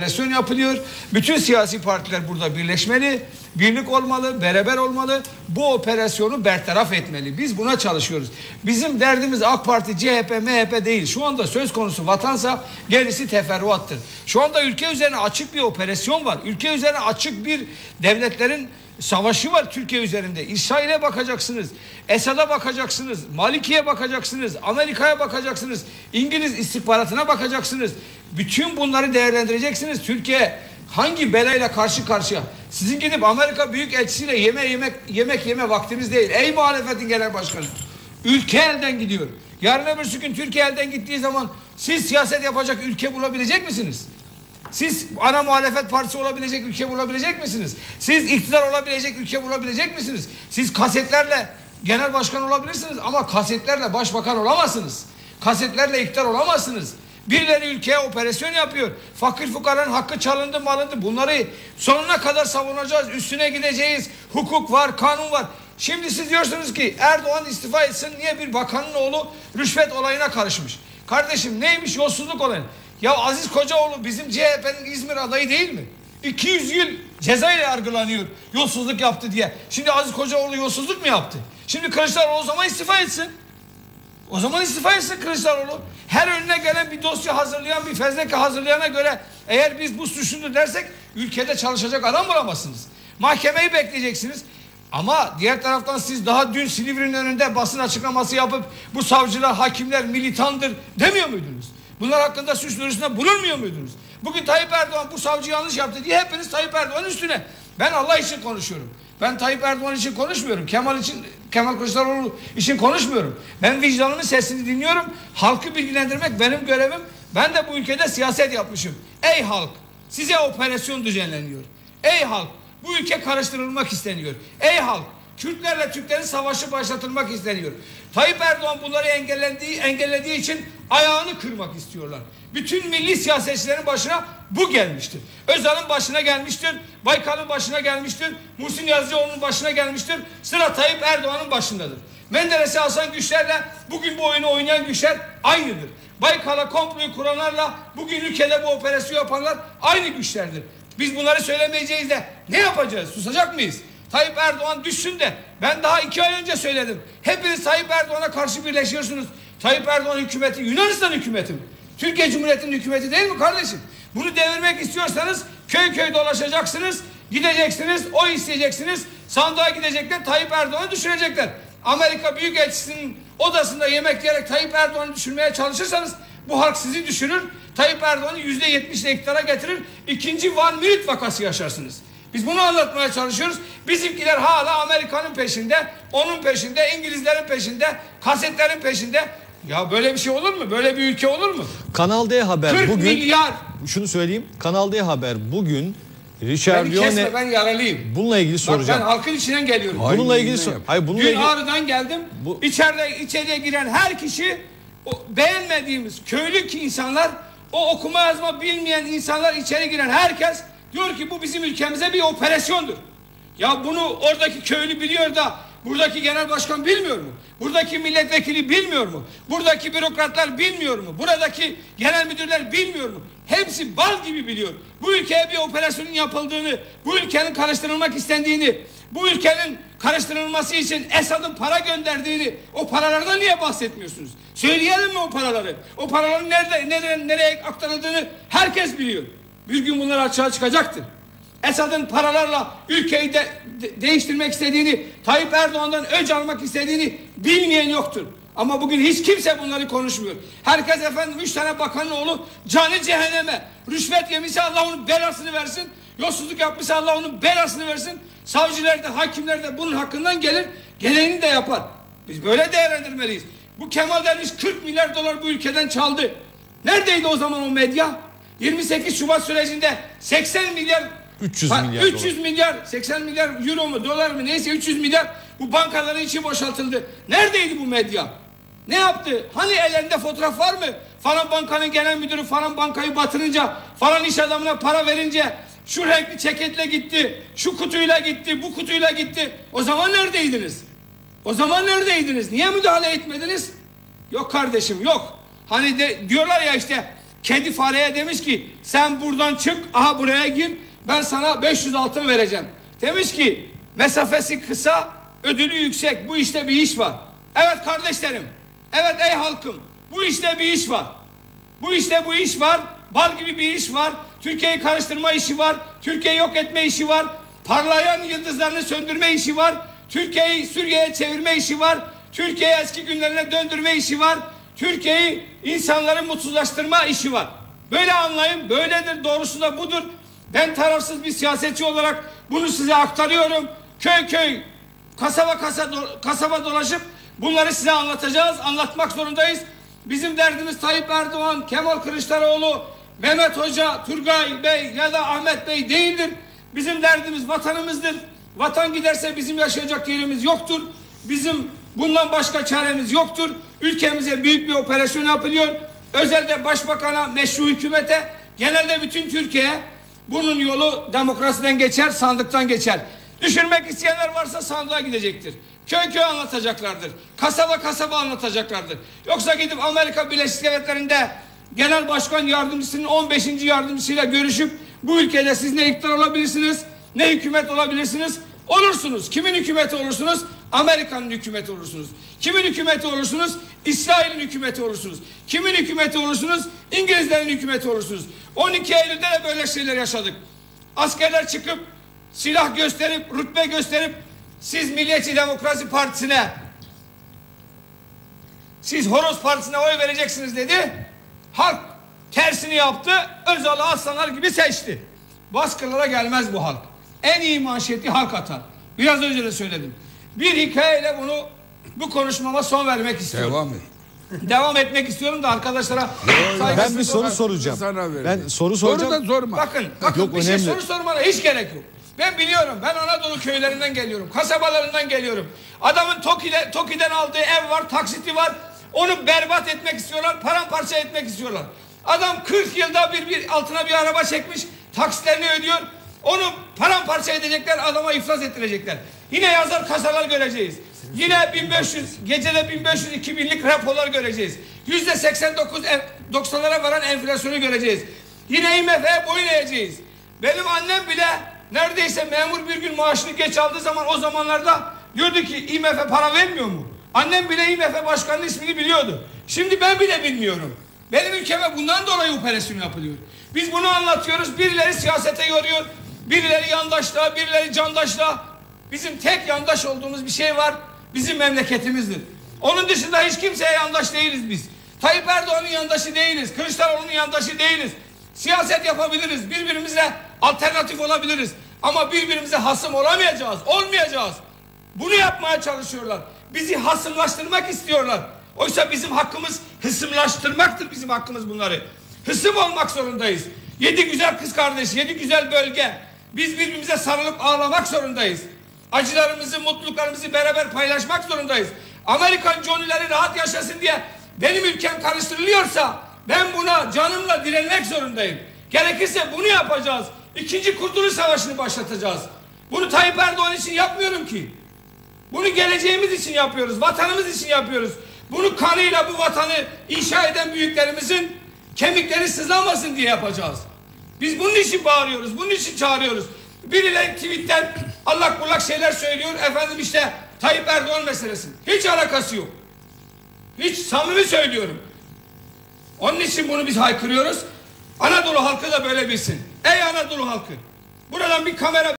operasyon yapılıyor. Bütün siyasi partiler burada birleşmeli, birlik olmalı, beraber olmalı. Bu operasyonu bertaraf etmeli. Biz buna çalışıyoruz. Bizim derdimiz AK Parti, CHP, MHP değil. Şu anda söz konusu vatansa gerisi teferruattır. Şu anda ülke üzerine açık bir operasyon var. Ülke üzerine açık bir devletlerin savaşı var Türkiye üzerinde. İsrail'e bakacaksınız. Esad'a bakacaksınız. Maliki'ye bakacaksınız. Amerika'ya bakacaksınız. İngiliz istihbaratına bakacaksınız. Bütün bunları değerlendireceksiniz. Türkiye hangi belayla karşı karşıya? Sizin gidip Amerika Büyükelçisiyle yeme yemek yemek yeme vaktimiz değil. Ey muhalefetin genel başkanı. Ülke elden gidiyor. Yarın öbür gün Türkiye elden gittiği zaman siz siyaset yapacak ülke bulabilecek misiniz? Siz ana muhalefet partisi olabilecek ülke bulabilecek misiniz? Siz iktidar olabilecek ülke bulabilecek misiniz? Siz kasetlerle genel başkan olabilirsiniz ama kasetlerle başbakan olamazsınız. Kasetlerle iktidar olamazsınız. Birileri ülkeye operasyon yapıyor. Fakir fukaranın hakkı çalındı malındı. Bunları sonuna kadar savunacağız. Üstüne gideceğiz. Hukuk var, kanun var. Şimdi siz diyorsunuz ki Erdoğan istifa etsin. Niye bir bakanın oğlu rüşvet olayına karışmış? Kardeşim neymiş yolsuzluk olayı? Ya Aziz Kocaoğlu bizim CHP'nin İzmir adayı değil mi? 200 yıl ceza ile yargılanıyor yolsuzluk yaptı diye. Şimdi Aziz Kocaoğlu yolsuzluk mu yaptı? Şimdi Kılıçdaroğlu o zaman istifa etsin. O zaman istifa etsin Kılıçdaroğlu. Her önüne gelen bir dosya hazırlayan bir fezleke hazırlayana göre eğer biz bu suçludur dersek ülkede çalışacak adam bulamazsınız. Mahkemeyi bekleyeceksiniz. Ama diğer taraftan siz daha dün Silivri'nin önünde basın açıklaması yapıp bu savcılar, hakimler militandır demiyor muydunuz? Bunlar hakkında suç duyurusunda bulunmuyor muydunuz? Bugün Tayyip Erdoğan bu savcı yanlış yaptı diye hepiniz Tayyip Erdoğan'ın üstüne. Ben Allah için konuşuyorum. Ben Tayyip Erdoğan için konuşmuyorum. Kemal için Kemal Kılıçdaroğlu için konuşmuyorum. Ben vicdanımın sesini dinliyorum. Halkı bilgilendirmek benim görevim. Ben de bu ülkede siyaset yapmışım. Ey halk size operasyon düzenleniyor. Ey halk bu ülke karıştırılmak isteniyor. Ey halk Kürtlerle Türklerin savaşı başlatılmak isteniyor. Tayyip Erdoğan bunları engellendiği, engellediği için ayağını kırmak istiyorlar. Bütün milli siyasetçilerin başına bu gelmiştir. Özal'ın başına gelmiştir. Baykal'ın başına gelmiştir. Muhsin Yazıcıoğlu'nun başına gelmiştir. Sıra Tayyip Erdoğan'ın başındadır. Menderes'i Hasan güçlerle bugün bu oyunu oynayan güçler aynıdır. Baykal'a komployu kuranlarla bugün ülkede bu operasyonu yapanlar aynı güçlerdir. Biz bunları söylemeyeceğiz de ne yapacağız? Susacak mıyız? Tayyip Erdoğan düşsün de ben daha iki ay önce söyledim. Hepiniz Tayyip Erdoğan'a karşı birleşiyorsunuz. Tayyip Erdoğan hükümeti Yunanistan hükümeti mi? Türkiye Cumhuriyeti'nin hükümeti değil mi kardeşim? Bunu devirmek istiyorsanız köy köy dolaşacaksınız. Gideceksiniz, o isteyeceksiniz. Sandığa gidecekler, Tayyip Erdoğan'ı düşürecekler. Amerika Büyükelçisi'nin odasında yemek yiyerek Tayyip Erdoğan'ı düşürmeye çalışırsanız bu halk sizi düşürür. Tayyip Erdoğan'ı yüzde yetmişle iktidara getirir. İkinci Van Mirit vakası yaşarsınız. Biz bunu anlatmaya çalışıyoruz. Bizimkiler hala Amerika'nın peşinde, onun peşinde, İngilizlerin peşinde, kasetlerin peşinde. Ya böyle bir şey olur mu? Böyle bir ülke olur mu? Kanal D Haber 40 bugün milyar. şunu söyleyeyim. Kanal D Haber bugün Richard Beni kesme ben yaralıyım. bununla ilgili Bak ben soracağım. halkın içinden geliyorum. bununla ilgili sor. Hayır bununla Dün ilgili Ağrı'dan geldim. Bu- İçeride içeriye giren her kişi o beğenmediğimiz köylü ki insanlar o okuma yazma bilmeyen insanlar içeri giren herkes diyor ki bu bizim ülkemize bir operasyondur. Ya bunu oradaki köylü biliyor da buradaki genel başkan bilmiyor mu? Buradaki milletvekili bilmiyor mu? Buradaki bürokratlar bilmiyor mu? Buradaki genel müdürler bilmiyor mu? Hepsi bal gibi biliyor. Bu ülkeye bir operasyonun yapıldığını, bu ülkenin karıştırılmak istendiğini, bu ülkenin karıştırılması için Esad'ın para gönderdiğini, o paralardan niye bahsetmiyorsunuz? Söyleyelim mi o paraları? O paraların nerede, nereye, nereye aktarıldığını herkes biliyor. Bir gün bunlar açığa çıkacaktır. Esad'ın paralarla ülkeyi de, de- değiştirmek istediğini, Tayyip Erdoğan'dan öc almak istediğini bilmeyen yoktur. Ama bugün hiç kimse bunları konuşmuyor. Herkes efendim üç tane bakanın oğlu canı cehenneme. Rüşvet yemişse Allah onun belasını versin. Yolsuzluk yapmışsa Allah onun belasını versin. Savcılar da hakimler de bunun hakkından gelir. Gereğini de yapar. Biz böyle değerlendirmeliyiz. Bu Kemal Derviş 40 milyar dolar bu ülkeden çaldı. Neredeydi o zaman o medya? 28 Şubat sürecinde 80 milyar 300 Ha, milyar 300 milyar 80 milyar euro mu dolar mı neyse 300 milyar bu bankaların içi boşaltıldı. Neredeydi bu medya? Ne yaptı? Hani ellerinde fotoğraf var mı? Falan bankanın genel müdürü falan bankayı batırınca falan iş adamına para verince şu renkli ceketle gitti, şu kutuyla gitti, bu kutuyla gitti. O zaman neredeydiniz? O zaman neredeydiniz? Niye müdahale etmediniz? Yok kardeşim yok. Hani de diyorlar ya işte kedi fareye demiş ki sen buradan çık aha buraya gir ben sana 500 altın vereceğim. Demiş ki mesafesi kısa ödülü yüksek bu işte bir iş var. Evet kardeşlerim evet ey halkım bu işte bir iş var. Bu işte bu iş var. Bal gibi bir iş var. Türkiye'yi karıştırma işi var. Türkiye'yi yok etme işi var. Parlayan yıldızlarını söndürme işi var. Türkiye'yi Suriye'ye çevirme işi var. Türkiye'yi eski günlerine döndürme işi var. Türkiye'yi insanları mutsuzlaştırma işi var. Böyle anlayın. Böyledir. Doğrusu da budur. Ben tarafsız bir siyasetçi olarak bunu size aktarıyorum. Köy köy, kasaba kasa, kasaba dolaşıp bunları size anlatacağız. Anlatmak zorundayız. Bizim derdimiz Tayyip Erdoğan, Kemal Kılıçdaroğlu, Mehmet Hoca, Turgay Bey ya da Ahmet Bey değildir. Bizim derdimiz vatanımızdır. Vatan giderse bizim yaşayacak yerimiz yoktur. Bizim bundan başka çaremiz yoktur. Ülkemize büyük bir operasyon yapılıyor. Özelde başbakana, meşru hükümete, genelde bütün Türkiye bunun yolu demokrasiden geçer, sandıktan geçer. Düşürmek isteyenler varsa sandığa gidecektir. Köy köy anlatacaklardır. Kasaba kasaba anlatacaklardır. Yoksa gidip Amerika Birleşik Devletleri'nde genel başkan yardımcısının 15. yardımcısıyla görüşüp bu ülkede siz ne iktidar olabilirsiniz, ne hükümet olabilirsiniz? Olursunuz. Kimin hükümeti olursunuz? Amerika'nın hükümeti olursunuz. Kimin hükümeti olursunuz? İsrail'in hükümeti olursunuz. Kimin hükümeti olursunuz? İngilizlerin hükümeti olursunuz. 12 Eylül'de de böyle şeyler yaşadık. Askerler çıkıp silah gösterip, rütbe gösterip siz Milliyetçi Demokrasi Partisi'ne siz Horoz Partisi'ne oy vereceksiniz dedi. Halk tersini yaptı. Özal'ı aslanlar gibi seçti. Baskılara gelmez bu halk. En iyi manşeti halk atar. Biraz önce de söyledim. Bir hikayeyle bunu bu konuşmama son vermek istiyorum. Devam et. Devam etmek istiyorum da arkadaşlara Ben bir soru soracağım. Sana. Ben soru Soru soracağım. da sorma. Bakın, bakın Yok, bir şey önemli. soru sormana hiç gerek yok. Ben biliyorum. Ben Anadolu köylerinden geliyorum. Kasabalarından geliyorum. Adamın Toki'de, Toki'den aldığı ev var, taksiti var. Onu berbat etmek istiyorlar, paramparça etmek istiyorlar. Adam 40 yılda bir, bir altına bir araba çekmiş, taksitlerini ödüyor. Onu paramparça edecekler, adama iflas ettirecekler. Yine yazar kasalar göreceğiz. Yine 1500, gecede 1500 2000'lik raporlar göreceğiz. Yüzde 89 en- 90'lara varan enflasyonu göreceğiz. Yine IMF'ye boyun eğeceğiz. Benim annem bile neredeyse memur bir gün maaşını geç aldığı zaman o zamanlarda diyordu ki IMF para vermiyor mu? Annem bile IMF başkanının ismini biliyordu. Şimdi ben bile bilmiyorum. Benim ülkeme bundan dolayı operasyon yapılıyor. Biz bunu anlatıyoruz. Birileri siyasete yoruyor. Birileri yandaşla, birileri candaşla. Bizim tek yandaş olduğumuz bir şey var. Bizim memleketimizdir. Onun dışında hiç kimseye yandaş değiliz biz. Tayyip Erdoğan'ın yandaşı değiliz. Kılıçdaroğlu'nun yandaşı değiliz. Siyaset yapabiliriz. Birbirimize alternatif olabiliriz. Ama birbirimize hasım olamayacağız. Olmayacağız. Bunu yapmaya çalışıyorlar. Bizi hasımlaştırmak istiyorlar. Oysa bizim hakkımız hısımlaştırmaktır bizim hakkımız bunları. Hısım olmak zorundayız. Yedi güzel kız kardeş, yedi güzel bölge. Biz birbirimize sarılıp ağlamak zorundayız. Acılarımızı, mutluluklarımızı beraber paylaşmak zorundayız. Amerikan Johnny'leri rahat yaşasın diye benim ülkem karıştırılıyorsa ben buna canımla direnmek zorundayım. Gerekirse bunu yapacağız. İkinci Kurtuluş Savaşı'nı başlatacağız. Bunu Tayyip Erdoğan için yapmıyorum ki. Bunu geleceğimiz için yapıyoruz. Vatanımız için yapıyoruz. Bunu kanıyla bu vatanı inşa eden büyüklerimizin kemikleri sızlamasın diye yapacağız. Biz bunun için bağırıyoruz. Bunun için çağırıyoruz. Birileri tweetten allak bullak şeyler söylüyor. Efendim işte Tayyip Erdoğan meselesi. Hiç alakası yok. Hiç samimi söylüyorum. Onun için bunu biz haykırıyoruz. Anadolu halkı da böyle bilsin. Ey Anadolu halkı. Buradan bir kamera